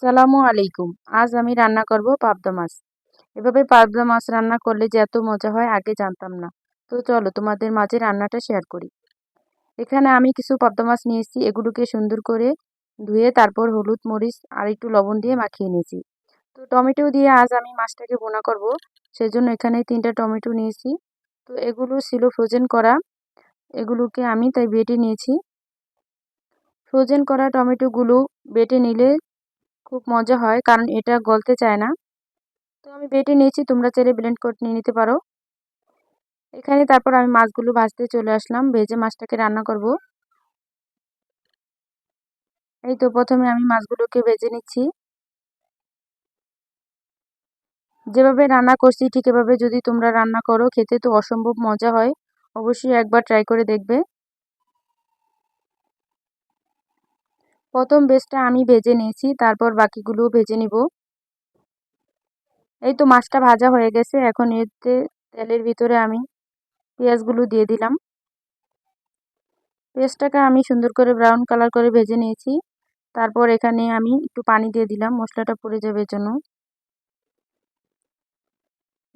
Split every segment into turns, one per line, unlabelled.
আসসালামু আলাইকুম। আজ আমি রান্না করব পাবদা মাছ। এভাবে পাবদা মাছ রান্না করলে যে এত মজা হয় আগে জানতাম না। তো চলো তোমাদের মাঝে রান্নাটা শেয়ার করি। এখানে আমি কিছু পাবদা মাছ নিয়েছি, এগুলোকে সুন্দর করে ধুয়ে তারপর হলুদ মরিচ আর একটু লবণ দিয়ে মাখিয়ে নিয়েছি। তো টমেটো দিয়ে আজ আমি মাছটাকে বোনা করব, সেজন্য এখানে তিনটা টমেটো নিয়েছি। তো এগুলো ছিল ফ্রোজেন করা। এগুলোকে আমি তাই বেটে নিয়েছি। ফ্রোজেন করা টমেটোগুলো বেটে নিলে খুব মজা হয়, কারণ এটা গলতে চায় না। তো আমি বেটে নিয়েছি, তোমরা চাইলে ব্লেন্ড করে নিয়ে নিতে পারো। এখানে তারপর আমি মাছগুলো ভাজতে চলে আসলাম, ভেজে মাছটাকে রান্না করব। এই তো প্রথমে আমি মাছগুলোকে ভেজে নিচ্ছি। যেভাবে রান্না করছি, ঠিক এভাবে যদি তোমরা রান্না করো, খেতে তো অসম্ভব মজা হয়। অবশ্যই একবার ট্রাই করে দেখবে। প্রথম বেসটা আমি ভেজে নিয়েছি, তারপর বাকিগুলোও ভেজে নিব। এই তো মাছটা ভাজা হয়ে গেছে, এখন এতে তেলের ভিতরে আমি পেঁয়াজগুলো দিয়ে দিলাম। পেঁয়াজটাকে আমি সুন্দর করে ব্রাউন কালার করে ভেজে নিয়েছি। তারপর এখানে আমি একটু পানি দিয়ে দিলাম, মশলাটা পড়ে যাবে জন্য।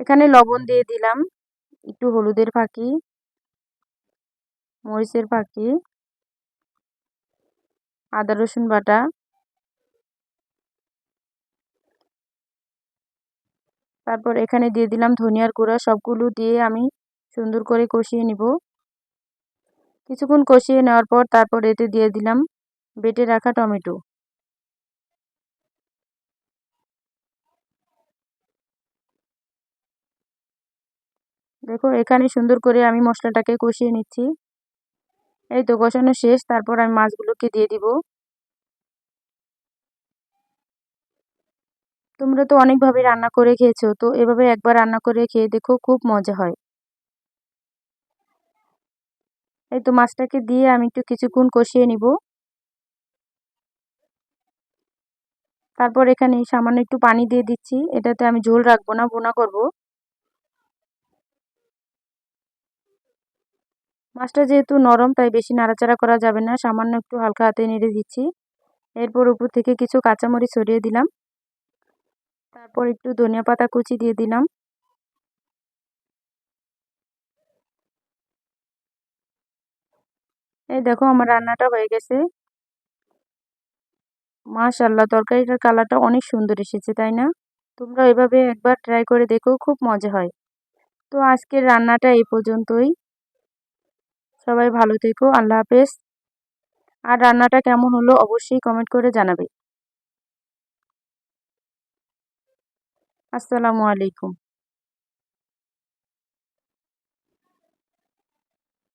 এখানে লবণ দিয়ে দিলাম, একটু হলুদের ফাঁকি, মরিচের ফাঁকি। আদা, রসুন বাটা। তারপর এখানে দিয়ে দিলাম ধনিয়ার গুঁড়া। সবগুলো দিয়ে আমি সুন্দর করে কষিয়ে নিব। কিছুক্ষণ কষিয়ে নেওয়ার পর তারপর এতে দিয়ে দিলাম বেটে রাখা টমেটো। দেখো, এখানে সুন্দর করে আমি মশলাটাকে কষিয়ে নিচ্ছি। এই তো কষানো শেষ, তারপর আমি মাছগুলোকে দিয়ে দিব। তোমরা তো অনেকভাবে রান্না করে খেয়েছো, তো এভাবে একবার রান্না করে খেয়ে দেখো, খুব মজা হয়। এই তো মাছটাকে দিয়ে আমি একটু কিছুক্ষণ কষিয়ে নিব। তারপর এখানে সামান্য একটু পানি দিয়ে দিচ্ছি, এটাতে আমি ঝোল রাখব না বোনা করব। মাছটা যেহেতু নরম, তাই বেশি নাড়াচাড়া করা যাবে না। সামান্য একটু হালকা হাতে নেড়ে দিচ্ছি। এরপর উপর থেকে কিছু কাঁচামরিচ সরিয়ে দিলাম। তারপর একটু ধনিয়া পাতা কুচি দিয়ে দিলাম। এই দেখো, আমার রান্নাটা হয়ে গেছে। মাশাল্লাহ তরকারিটার কালারটা অনেক সুন্দর এসেছে, তাই না? তোমরা এভাবে একবার ট্রাই করে দেখো, খুব মজা হয়। তো আজকের রান্নাটা এই পর্যন্তই। সবাই ভালো থেকো, আল্লাহ হাফেজ। আর রান্নাটা কেমন হলো অবশ্যই কমেন্ট করে জানাবে। আসসালামু আলাইকুম।